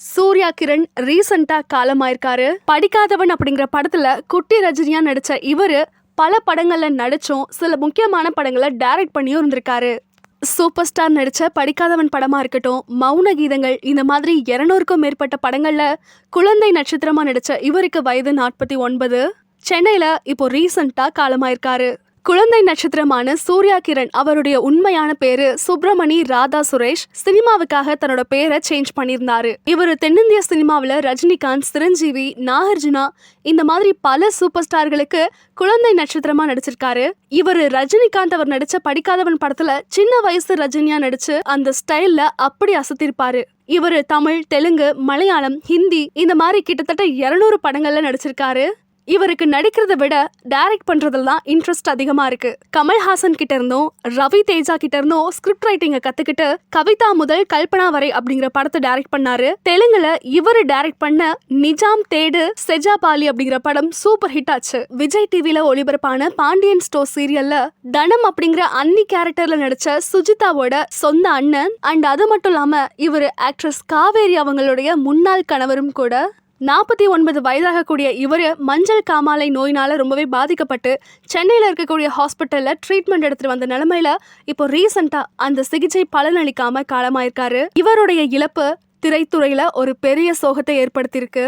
சூர்யா கிரண் ரீசெண்டா காலமாயிருக்காரு. படிக்காதவன் அப்படிங்கிற படத்துல குட்டி ரஜினியா நடிச்ச இவரு பல படங்கள்ல நடிச்சும் சில முக்கியமான படங்களை டைரக்ட் பண்ணியும் இருந்திருக்காரு. சூப்பர் ஸ்டார் நடித்த படிக்காதவன் படமாக இருக்கட்டும் மௌன கீதங்கள் இந்த மாதிரி இரநூறுக்கும் மேற்பட்ட படங்களில் குழந்தை நட்சத்திரமாக நடித்த இவருக்கு வயது நாற்பத்தி ஒன்பது. சென்னையில் இப்போ ரீசண்டாக காலமாயிருக்காரு. குழந்தை நட்சத்திரமான சூர்யா கிரண் அவருடைய உண்மையான பேரு சுப்பிரமணி ராதா சுரேஷ். சினிமாவுக்காக தன்னோட பேரை சேஞ்ச் பண்ணியிருந்தாரு. இவர் தென்னிந்திய சினிமாவில் ரஜினிகாந்த் சிரஞ்சீவி நாகார்ஜுனா இந்த மாதிரி பல சூப்பர் ஸ்டார்களுக்கு குழந்தை நட்சத்திரமா நடிச்சிருக்காரு. இவர் ரஜினிகாந்த் அவர் நடிச்ச படிக்காதவன் படத்துல சின்ன வயசு ரஜினியா நடிச்சு அந்த ஸ்டைல்ல அப்படி அசத்திருப்பாரு. இவர் தமிழ் தெலுங்கு மலையாளம் ஹிந்தி இந்த மாதிரி கிட்டத்தட்ட இருநூறு படங்கள்ல நடிச்சிருக்காரு. இவருக்கு நடிக்கிறத விட டைரக்ட் பண்றதுல தான் இன்ட்ரெஸ்ட் அதிகமா இருக்கு. கமல்ஹாசன் கிட்ட இருந்தும் ரவி தேஜா கிட்ட இருந்தும் ஸ்கிரிப்ட் ரைட்டிங்க கத்துக்கிட்டு கவிதா முதல் கல்பனா வரை அப்படிங்கிற படத்தை டைரக்ட் பண்ணாரு. தெலுங்குல இவரு டைரக்ட் பண்ண நிஜாம் தேடு செஜா பாலி அப்படிங்கிற படம் சூப்பர் ஹிட் ஆச்சு. விஜய் டிவில ஒளிபரப்பான பாண்டியன் ஸ்டோர் சீரியல்ல தனம் அப்படிங்கிற அன்னி கேரக்டர்ல நடிச்ச சுஜிதாவோட சொந்த அண்ணன். அண்ட் அது மட்டும் இல்லாம இவரு ஆக்ட்ரஸ் காவேரி அவங்களுடைய முன்னாள் கணவரும் கூட நாற்பத்தி ஒன்பது வயதாகக்கூடிய இவர் மஞ்சள் காமாலை நோயினால ரொம்பவே பாதிக்கப்பட்டு சென்னையில் இருக்கக்கூடிய ஹாஸ்பிட்டலில் ட்ரீட்மெண்ட் எடுத்துகிட்டு வந்த நிலமையில இப்போ ரீசெண்டாக அந்த சிகிச்சை பலனளிக்காம காலமாயிருக்காரு. இவருடைய இழப்பு திரைத்துறையில ஒரு பெரிய சோகத்தை ஏற்படுத்தியிருக்கு.